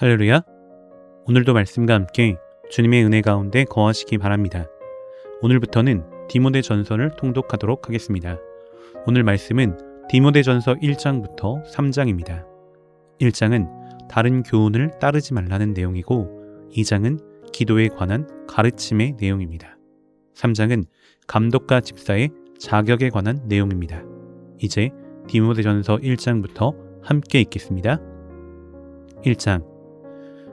할렐루야. 오늘도 말씀과 함께 주님의 은혜 가운데 거하시기 바랍니다. 오늘부터는 디모데 전서를 통독하도록 하겠습니다. 오늘 말씀은 디모데 전서 1장부터 3장입니다. 1장은 다른 교훈을 따르지 말라는 내용이고 2장은 기도에 관한 가르침의 내용입니다. 3장은 감독과 집사의 자격에 관한 내용입니다. 이제 디모데 전서 1장부터 함께 읽겠습니다. 1장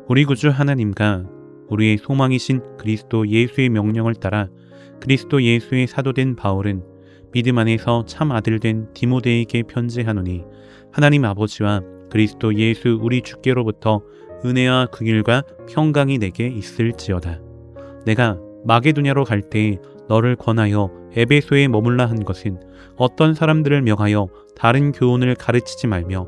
우리 구주 하나님과 우리의 소망이신 그리스도 예수의 명령을 따라 그리스도 예수의 사도된 바울은 믿음 안에서 참 아들 된 디모데에게 편지하노니 하나님 아버지와 그리스도 예수 우리 주께로부터 은혜와 긍휼과 평강이 내게 있을지어다. 내가 마게도냐로 갈 때 너를 권하여 에베소에 머물라 한 것은 어떤 사람들을 명하여 다른 교훈을 가르치지 말며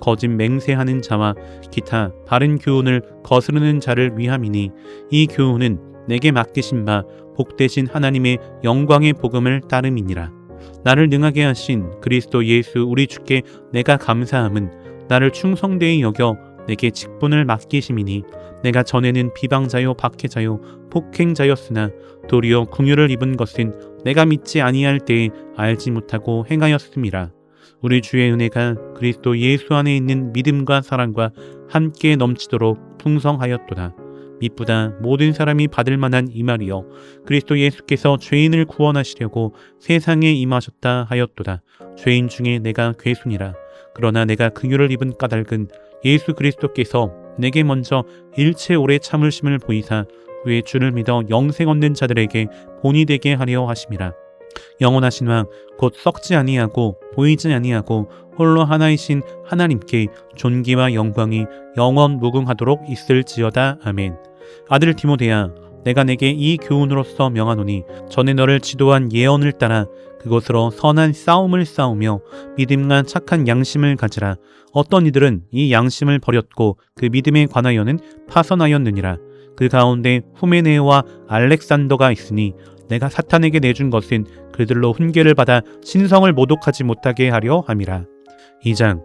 거짓 맹세하는 자와 기타 바른 교훈을 거스르는 자를 위함이니 이 교훈은 내게 맡기신 바 복되신 하나님의 영광의 복음을 따름이니라. 나를 능하게 하신 그리스도 예수 우리 주께 내가 감사함은 나를 충성되이 여겨 내게 직분을 맡기심이니 내가 전에는 비방자요 박해자요 폭행자였으나 도리어 궁유를 입은 것은 내가 믿지 아니할 때에 알지 못하고 행하였음이라. 우리 주의 은혜가 그리스도 예수 안에 있는 믿음과 사랑과 함께 넘치도록 풍성하였도다. 미쁘다 모든 사람이 받을 만한 이 말이여 그리스도 예수께서 죄인을 구원하시려고 세상에 임하셨다 하였도다. 죄인 중에 내가 괴순이라. 그러나 내가 긍휼을 입은 까닭은 예수 그리스도께서 내게 먼저 일체 오래 참으심을 보이사 후에 주를 믿어 영생 얻는 자들에게 본이 되게 하려 하심이라. 영원하신 왕 곧 썩지 아니하고 보이지 아니하고 홀로 하나이신 하나님께 존귀와 영광이 영원 무궁하도록 있을지어다. 아멘. 아들 디모데야 내가 내게 이 교훈으로서 명하노니 전에 너를 지도한 예언을 따라 그것으로 선한 싸움을 싸우며 믿음과 착한 양심을 가지라. 어떤 이들은 이 양심을 버렸고 그 믿음에 관하여는 파선하였느니라. 그 가운데 후메네오와 알렉산더가 있으니 내가 사탄에게 내준 것은 그들로 훈계를 받아 신성을 모독하지 못하게 하려 함이라. 2장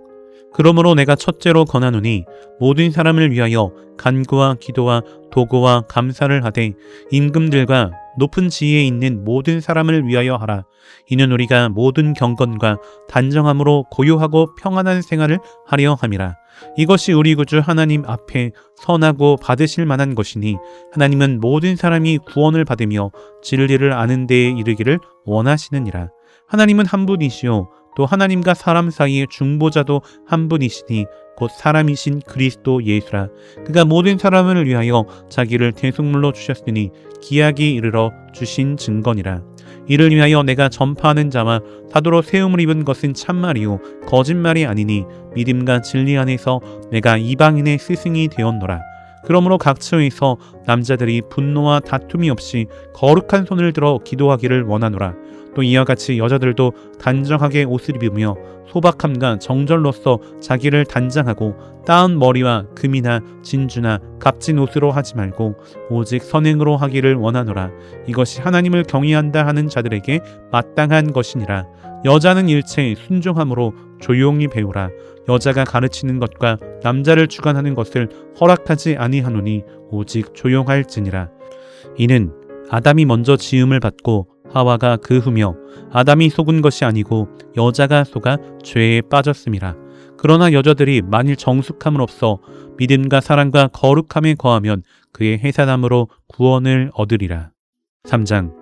그러므로 내가 첫째로 권하노니 모든 사람을 위하여 간구와 기도와 도구와 감사를 하되 임금들과 높은 지위에 있는 모든 사람을 위하여 하라. 이는 우리가 모든 경건과 단정함으로 고요하고 평안한 생활을 하려 함이라. 이것이 우리 구주 하나님 앞에 선하고 받으실 만한 것이니 하나님은 모든 사람이 구원을 받으며 진리를 아는 데에 이르기를 원하시느니라. 하나님은 한 분이시요 또 하나님과 사람 사이의 중보자도 한 분이시니 곧 사람이신 그리스도 예수라. 그가 모든 사람을 위하여 자기를 대속물로 주셨으니 기약이 이르러 주신 증거니라. 이를 위하여 내가 전파하는 자와 사도로 세움을 입은 것은 참말이요 거짓말이 아니니 믿음과 진리 안에서 내가 이방인의 스승이 되었노라. 그러므로 각 처에서 남자들이 분노와 다툼이 없이 거룩한 손을 들어 기도하기를 원하노라. 또 이와 같이 여자들도 단정하게 옷을 입으며 소박함과 정절로서 자기를 단장하고 따은 머리와 금이나 진주나 값진 옷으로 하지 말고 오직 선행으로 하기를 원하노라. 이것이 하나님을 경외한다 하는 자들에게 마땅한 것이니라. 여자는 일체 순종함으로 조용히 배우라. 여자가 가르치는 것과 남자를 주관하는 것을 허락하지 아니하노니 오직 조용할지니라. 이는 아담이 먼저 지음을 받고 하와가 그 후며 아담이 속은 것이 아니고 여자가 속아 죄에 빠졌음이라. 그러나 여자들이 만일 정숙함으로써 믿음과 사랑과 거룩함에 거하면 그의 해산함으로 구원을 얻으리라. 3장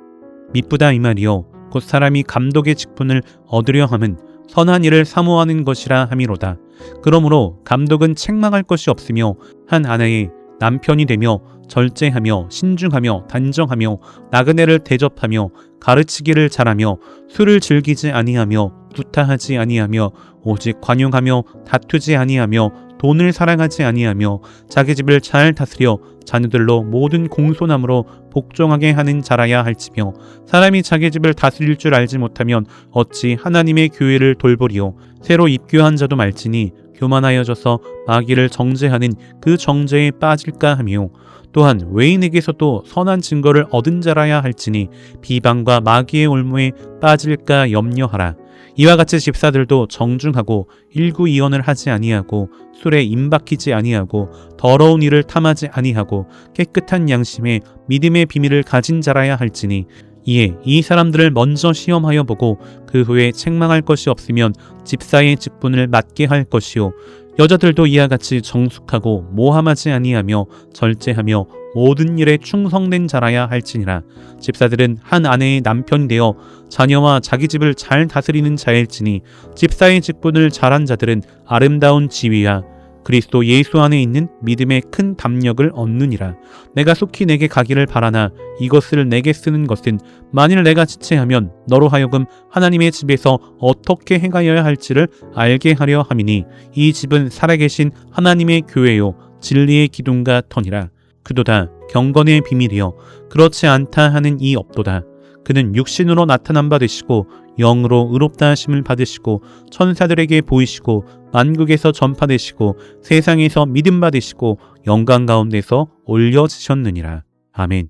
미쁘다 이 말이요 곧 사람이 감독의 직분을 얻으려 함은 선한 일을 사모하는 것이라 함이로다. 그러므로 감독은 책망할 것이 없으며 한 아내의 남편이 되며 절제하며 신중하며 단정하며 나그네를 대접하며 가르치기를 잘하며 술을 즐기지 아니하며 구타하지 아니하며 오직 관용하며 다투지 아니하며 돈을 사랑하지 아니하며 자기 집을 잘 다스려 자녀들로 모든 공손함으로 복종하게 하는 자라야 할지며 사람이 자기 집을 다스릴 줄 알지 못하면 어찌 하나님의 교회를 돌보리요? 새로 입교한 자도 말지니 교만하여져서 마귀를 정죄하는 그 정죄에 빠질까 하며 또한 외인에게서도 선한 증거를 얻은 자라야 할지니 비방과 마귀의 올무에 빠질까 염려하라. 이와 같이 집사들도 정중하고 일구이언을 하지 아니하고 술에 임박히지 아니하고 더러운 일을 탐하지 아니하고 깨끗한 양심에 믿음의 비밀을 가진 자라야 할지니 이에 이 사람들을 먼저 시험하여 보고 그 후에 책망할 것이 없으면 집사의 직분을 맡게 할 것이요. 여자들도 이와 같이 정숙하고 모함하지 아니하며 절제하며 모든 일에 충성된 자라야 할지니라. 집사들은 한 아내의 남편이 되어 자녀와 자기 집을 잘 다스리는 자일지니 집사의 직분을 잘한 자들은 아름다운 지위야 그리스도 예수 안에 있는 믿음의 큰 담력을 얻느니라. 내가 속히 내게 가기를 바라나 이것을 내게 쓰는 것은 만일 내가 지체하면 너로 하여금 하나님의 집에서 어떻게 행하여야 할지를 알게 하려 함이니 이 집은 살아계신 하나님의 교회요 진리의 기둥과 터니라. 그도다 경건의 비밀이여 그렇지 않다 하는 이 없도다. 그는 육신으로 나타난 바 되시고 영으로 의롭다 하심을 받으시고 천사들에게 보이시고 만국에서 전파되시고 세상에서 믿음 받으시고 영광 가운데서 올려지셨느니라. 아멘.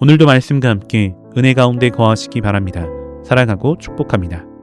오늘도 말씀과 함께 은혜 가운데 거하시기 바랍니다. 사랑하고 축복합니다.